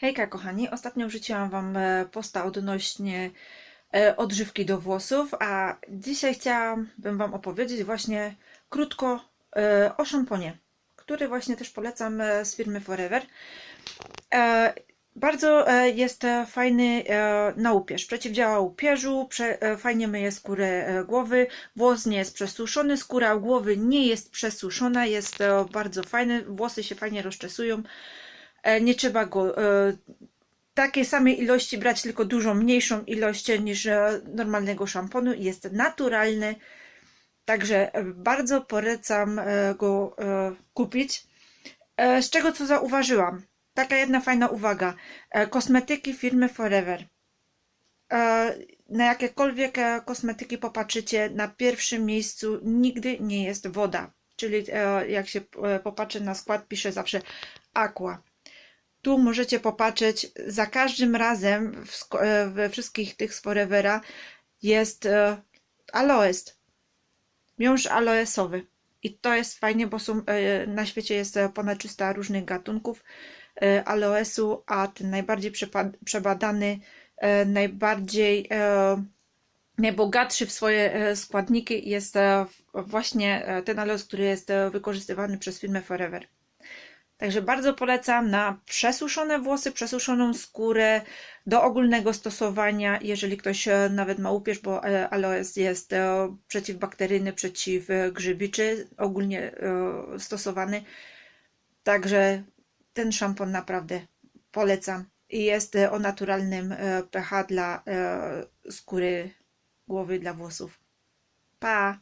Hejka kochani, ostatnio wrzuciłam Wam e, posta odnośnie e, odżywki do włosów, a dzisiaj chciałabym Wam opowiedzieć właśnie krótko e, o szamponie, który właśnie też polecam z firmy Forever. Bardzo jest fajny na upierz, przeciwdziała upierzu, fajnie myje skórę głowy, włos nie jest przesuszony, skóra głowy nie jest przesuszona, jest bardzo fajny, włosy się fajnie rozczesują. E, Nie trzeba go e, takiej samej ilości brać, tylko dużo mniejszą ilość niż e, normalnego szamponu. Jest naturalny, także bardzo polecam go kupić. Z czego co zauważyłam? Taka jedna fajna uwaga. Kosmetyki firmy Forever. Na jakiekolwiek kosmetyki popatrzycie, na pierwszym miejscu nigdy nie jest woda. Czyli jak się popatrzy na skład, pisze zawsze aqua. Tu możecie popatrzeć, za każdym razem e, we wszystkich tych z Forevera jest e, aloes, miąższ aloesowy. I to jest fajnie, bo są, e, na świecie jest ponad 300 różnych gatunków aloesu, a ten najbardziej przebadany, najbardziej najbogatszy w swoje składniki jest właśnie ten aloes, który jest wykorzystywany przez firmę Forever. Także bardzo polecam na przesuszone włosy, przesuszoną skórę do ogólnego stosowania, jeżeli ktoś e, nawet ma upierz, bo e, aloes jest e, przeciwbakteryjny, przeciwgrzybiczy, ogólnie stosowany. Także ten szampon naprawdę polecam i jest o naturalnym pH dla skóry głowy, dla włosów. Pa!